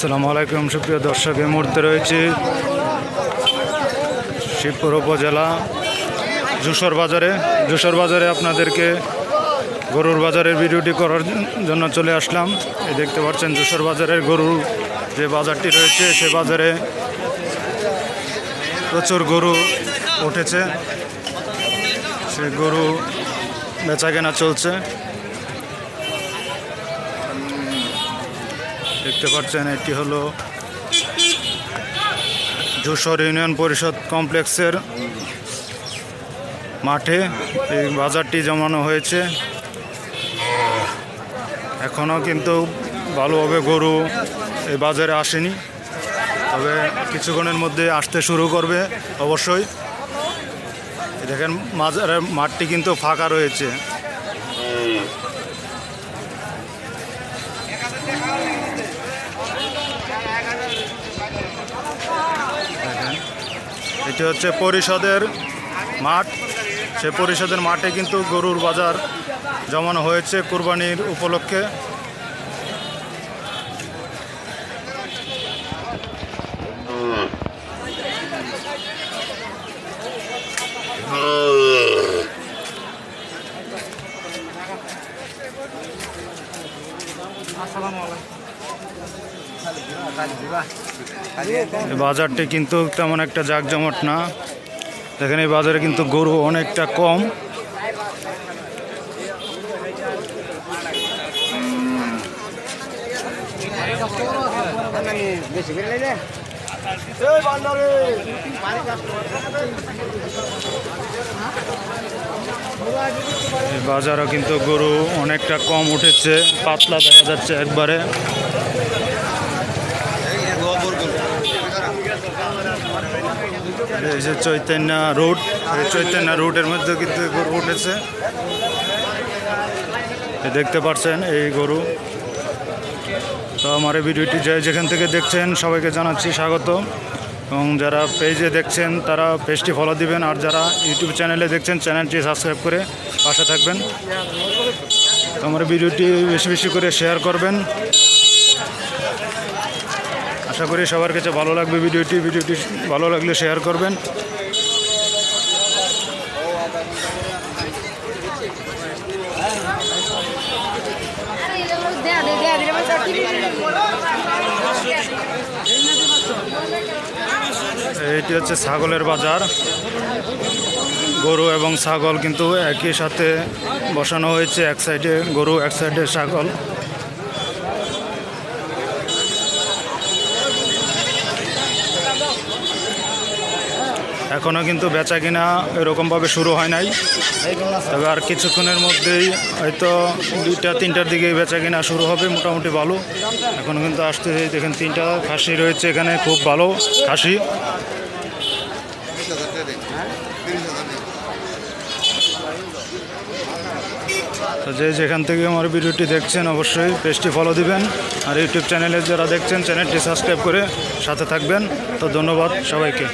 আসসালামু আলাইকুম, সুপ্রিয় দর্শক, এই মুহূর্তে রয়েছে শিবপুর উপজেলা যশোর বাজারে। যশোর বাজারে আপনাদেরকে গরুর বাজারের ভিডিওটি করার জন্য চলে আসলাম। এই দেখতে পাচ্ছেন যশোর বাজারের গরুর যে বাজারটি রয়েছে, সে বাজারে প্রচুর গরু উঠেছে। সে গরু বেচা কেনা চলছে। দেখতে পাচ্ছেন, এটি হলো যশোর ইউনিয়ন পরিষদ কমপ্লেক্সের মাঠে। এই বাজারটি জমানো হয়েছে। এখনও কিন্তু ভালোভাবে গরু এই বাজারে আসেনি। তবে কিছুক্ষণের মধ্যে আসতে শুরু করবে অবশ্যই। দেখেন মাজারের মাঠটি কিন্তু ফাঁকা রয়েছে। এটি হচ্ছে পরিষদের মাঠ। সে পরিষদের মাঠে কিন্তু গরুর বাজার জমানো হয়েছে কুরবানির উপলক্ষে। বাজারটি কিন্তু তেমন একটা জাঁকজমট না। দেখেন এই বাজারে কিন্তু গরু অনেকটা কম। বাজারও কিন্তু গরু অনেকটা কম উঠেছে, পাতলা দেখা যাচ্ছে একবারে। চৈতন্য রুট চৈতন্য রুটের মধ্যে কিন্তু গরু উঠেছে। দেখতে পাচ্ছেন এই গরু। তো আমার এই ভিডিওটি যে যেখান থেকে দেখছেন সবাইকে জানাচ্ছি স্বাগত। এবং যারা পেজে দেখছেন, তারা পেজটি ফলো দিবেন। আর যারা ইউটিউব চ্যানেলে দেখছেন চ্যানেলটি সাবস্ক্রাইব করে পাশে থাকবেন। তো আমার ভিডিওটি বেশি বেশি করে শেয়ার করবেন। আশা করি সবার কাছে ভালো লাগবে ভিডিওটি। ভিডিওটি ভালো লাগলে শেয়ার করবেন। এটি হচ্ছে ছাগলের বাজার। গরু এবং ছাগল কিন্তু একই সাথে বসানো হয়েছে। এক সাইডে গরু, এক সাইডে ছাগল। এখনও কিন্তু বেচা কিনা এরকমভাবে শুরু হয় নাই। তবে আর কিছুক্ষণের মধ্যেই হয়তো দুইটা, তিনটার দিকে বেচা কিনা শুরু হবে, মোটামুটি ভালো। এখন কিন্তু আসতে দেখেন তিনটা খাসি রয়েছে এখানে, খুব ভালো খাসি। তো যে যেখান থেকে আমার ভিডিওটি দেখছেন অবশ্যই পেজটি ফলো দিবেন। আর ইউটিউব চ্যানেলে যারা দেখছেন চ্যানেলটি সাবস্ক্রাইব করে সাথে থাকবেন। তো ধন্যবাদ সবাইকে।